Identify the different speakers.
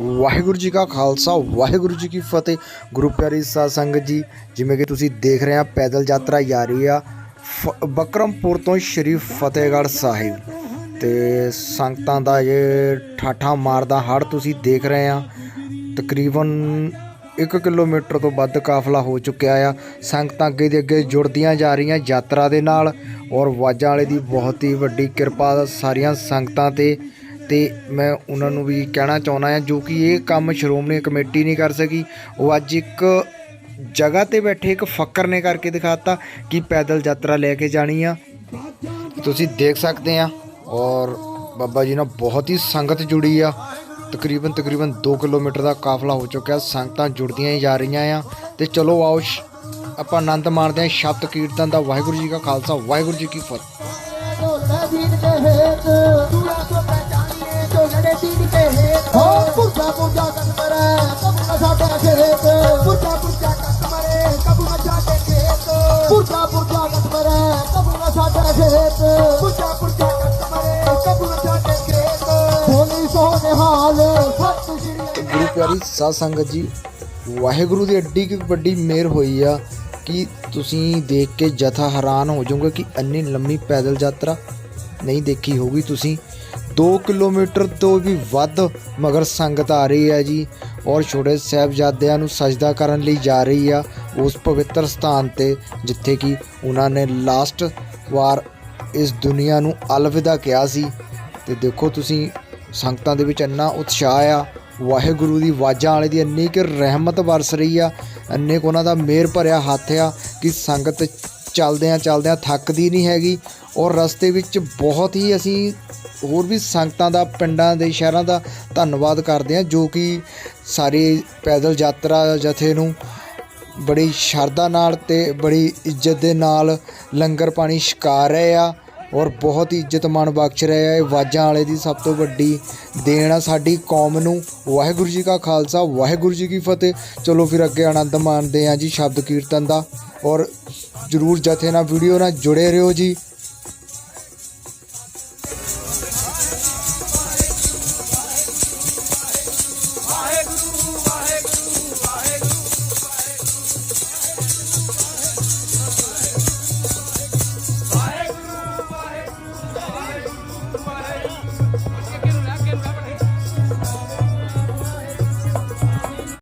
Speaker 1: ਵਾਹਿਗੁਰੂ ਜੀ ਕਾ ਖਾਲਸਾ, ਵਾਹਿਗੁਰੂ ਜੀ ਕੀ ਫਤਿਹ। ਗੁਰੂ ਪਿਆਰੀ ਸਾਧ ਸੰਗਤ ਜੀ, ਜਿਵੇਂ ਕਿ ਤੁਸੀਂ ਦੇਖ ਰਹੇ ਆ, ਪੈਦਲ ਯਾਤਰਾ ਜਾਰੀ ਆ, ਫ- ਬਕਰਮਪੁਰ ਤੋਂ ਸ਼੍ਰੀ ਫਤਿਹਗੜ੍ਹ ਸਾਹਿਬ। ਤੇ ਸੰਗਤਾਂ ਦਾ ਇਹ ਠਾਠਾ ਮਾਰਦਾ ਹੜ ਤੁਸੀਂ ਦੇਖ ਰਹੇ ਆ, ਤਕਰੀਬਨ 1 ਕਿਲੋਮੀਟਰ ਤੋਂ ਵੱਧ ਕਾਫਲਾ ਹੋ ਚੁੱਕਿਆ ਆ। ਸੰਗਤਾਂ ਅੱਗੇ ਦੇ ਅੱਗੇ ਜੁੜਦੀਆਂ ਜਾ ਰਹੀਆਂ ਯਾਤਰਾ ਦੇ ਨਾਲ ਔਰ ਵਾਜਾਂ ਵਾਲੇ ਦੀ ਬਹੁਤ ਹੀ ਵੱਡੀ ਕਿਰਪਾ ਸਾਰੀਆਂ ਸੰਗਤਾਂ ਤੇ ਤੇ ਮੈਂ ਉਹਨਾਂ ਨੂੰ ਵੀ ਕਹਿਣਾ ਚਾਹੁੰਦਾ ਹਾਂ ਜੋ ਕਿ ਇਹ ਕੰਮ ਸ਼੍ਰੋਮਣੀ ਕਮੇਟੀ ਨਹੀਂ ਕਰ ਸਕੀ। ਉਹ ਅੱਜ ਇੱਕ ਜਗ੍ਹਾ ਤੇ ਬੈਠੇ ਇੱਕ ਫੱਕਰ ਨੇ ਕਰਕੇ ਦਿਖਾਤਾ ਕਿ ਪੈਦਲ ਯਾਤਰਾ ਲੈ ਕੇ ਜਾਣੀ ਆ। ਤੁਸੀਂ ਦੇਖ ਸਕਦੇ ਆ ਔਰ ਬਾਬਾ ਜੀ ਨਾਲ ਬਹੁਤ ਹੀ ਸੰਗਤ ਜੁੜੀ ਆ। ਤਕਰੀਬਨ ਤਕਰੀਬਨ 2 ਕਿਲੋਮੀਟਰ ਦਾ ਕਾਫਲਾ ਹੋ ਚੁੱਕਿਆ। ਸੰਗਤਾਂ ਜੁੜਦੀਆਂ ਹੀ ਜਾ ਰਹੀਆਂ ਆ। ਤੇ ਚਲੋ ਆਓ ਆਪਾਂ ਆਨੰਦ ਮਾਣਦੇ ਹਾਂ ਸ਼ਬਦ ਕੀਰਤਨ ਦਾ। ਵਾਹਿਗੁਰੂ ਜੀ ਕਾ ਖਾਲਸਾ, ਵਾਹਿਗੁਰੂ ਜੀ ਕੀ ਫਤਿਹ। ਤੇ ਗੁਰੂ ਪਿਆਰੀ ਸਾਧ ਸੰਗਤ ਜੀ, ਵਾਹਿਗੁਰੂ ਦੀ ਅੱਡੀ ਕਿ ਵੱਡੀ ਮਿਹਰ ਹੋਈ ਆ ਕਿ ਤੁਸੀਂ ਦੇਖ ਕੇ ਜਥਾ ਹੈਰਾਨ ਹੋ ਜਾਓਗੇ ਕਿ ਇੰਨੀ ਲੰਮੀ ਪੈਦਲ ਯਾਤਰਾ ਨਹੀਂ ਦੇਖੀ ਹੋਊਗੀ ਤੁਸੀਂ। 2 ਕਿਲੋਮੀਟਰ ਤੋਂ ਵੀ ਵੱਧ ਮਗਰ ਸੰਗਤ ਆ ਰਹੀ ਹੈ ਜੀ ਔਰ ਛੋਟੇ ਸਾਹਿਬਜ਼ਾਦਿਆਂ ਨੂੰ ਸਜਦਾ ਕਰਨ ਲਈ ਜਾ ਰਹੀ ਆ ਉਸ ਪਵਿੱਤਰ ਸਥਾਨ ਤੇ, ਜਿੱਥੇ ਕਿ ਉਹਨਾਂ ਨੇ ਲਾਸਟ ਵਾਰ ਇਸ ਦੁਨੀਆ ਨੂੰ ਅਲਵਿਦਾ ਕਿਹਾ ਸੀ। ਤੇ ਦੇਖੋ ਤੁਸੀਂ, ਸੰਗਤਾਂ ਦੇ ਵਿੱਚ ਇੰਨਾ ਉਤਸ਼ਾਹ ਆ, ਵਾਹਿਗੁਰੂ ਦੀ ਆਵਾਜ਼ਾਂ ਵਾਲੇ ਦੀ ਇੰਨੀ ਕਿ ਰਹਿਮਤ ਵਰਸ ਰਹੀ ਆ, ਇੰਨੇ ਕੁ ਉਹਨਾਂ ਦਾ ਮਿਹਰ ਭਰਿਆ ਹੱਥ ਆ ਕਿ ਸੰਗਤ ਚੱਲਦਿਆਂ ਚੱਲਦਿਆਂ ਥੱਕਦੀ ਨਹੀਂ ਹੈਗੀ ਔਰ ਰਸਤੇ ਵਿੱਚ ਬਹੁਤ ਹੀ ਅਸੀਂ ਹੋਰ ਵੀ ਸੰਗਤਾਂ ਦਾ, ਪਿੰਡਾਂ ਦੇ, ਸ਼ਹਿਰਾਂ ਦਾ ਧੰਨਵਾਦ ਕਰਦੇ ਹਾਂ, ਜੋ ਕਿ ਸਾਰੇ ਪੈਦਲ ਯਾਤਰਾ ਜਥੇ ਨੂੰ ਬੜੀ ਸ਼ਰਧਾ ਨਾਲ ਤੇ ਬੜੀ ਇੱਜ਼ਤ ਦੇ ਨਾਲ ਲੰਗਰ ਪਾਣੀ ਛਕਾ ਰਹੇ ਆ। ਔਰ ਬਹੁਤ ਹੀ ਇੱਜ਼ਤਮਾਨ ਬਖਸ਼ ਰਿਹਾ ਹੈ। ਵਾਜਾਂ ਵਾਲੇ ਦੀ ਸਭ ਤੋਂ ਵੱਡੀ ਦੇਣ ਆ ਸਾਡੀ ਕੌਮ ਨੂੰ। ਵਾਹਿਗੁਰੂ ਜੀ ਕਾ ਖਾਲਸਾ, ਵਾਹਿਗੁਰੂ ਜੀ ਕੀ ਫਤਿਹ। ਚਲੋ ਫਿਰ ਅੱਗੇ ਆਨੰਦ ਮਾਣਦੇ ਆ ਜੀ ਸ਼ਬਦ ਕੀਰਤਨ ਦਾ। ਔਰ ਜਰੂਰ ਜਥੇ ਨਾਲ ਵੀਡੀਓ ਨਾਲ ਜੁੜੇ ਰਹੋ ਜੀ।